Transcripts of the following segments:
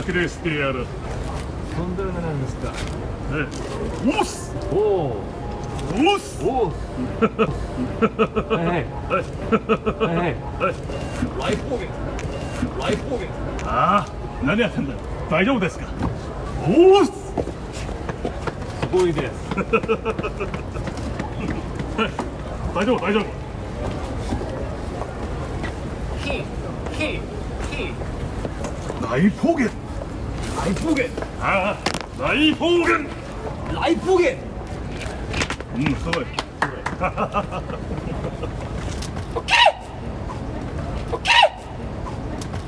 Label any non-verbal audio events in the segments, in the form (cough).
爆礼してやるそんどるがなんですかえおおおおはいはいはいはいああ何やってんだ大丈夫ですかすごいです (laughs) 大丈夫大丈夫ポゲッ 라이프겐 아, 라이프겐 라이프겐 음, 그걸 오케이 오케이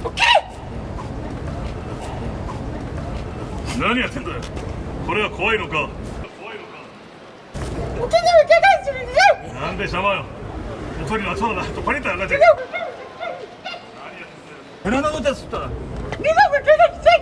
오케이 何やってんだよこれは怖いのかお手に受け返すんでなんで邪魔よ音になそうだなとパニッと上がって何やってんだよ 베란다 혼자 다 내가 불편하지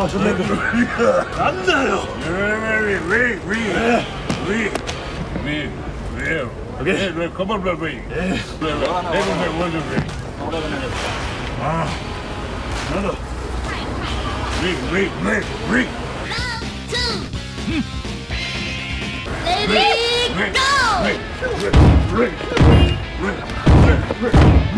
아 존나 힘들어 안 나요 오케이 아 나도 Let it go!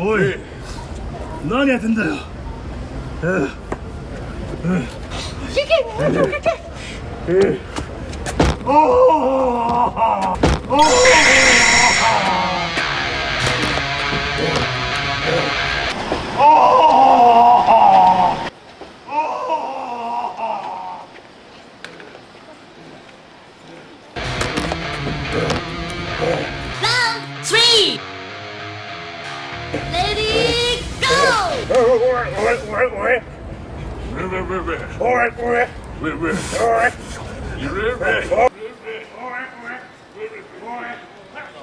おい何やってんだよええええええおお Round three. Lady, go. You ready?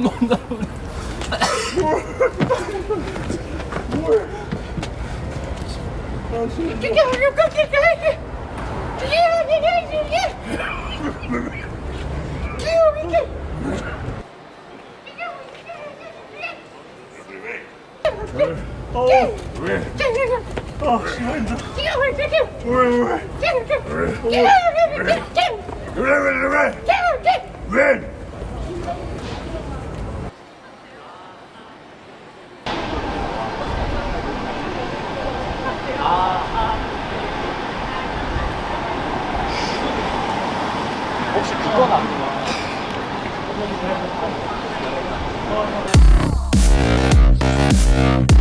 tamam da. Red! Thank you.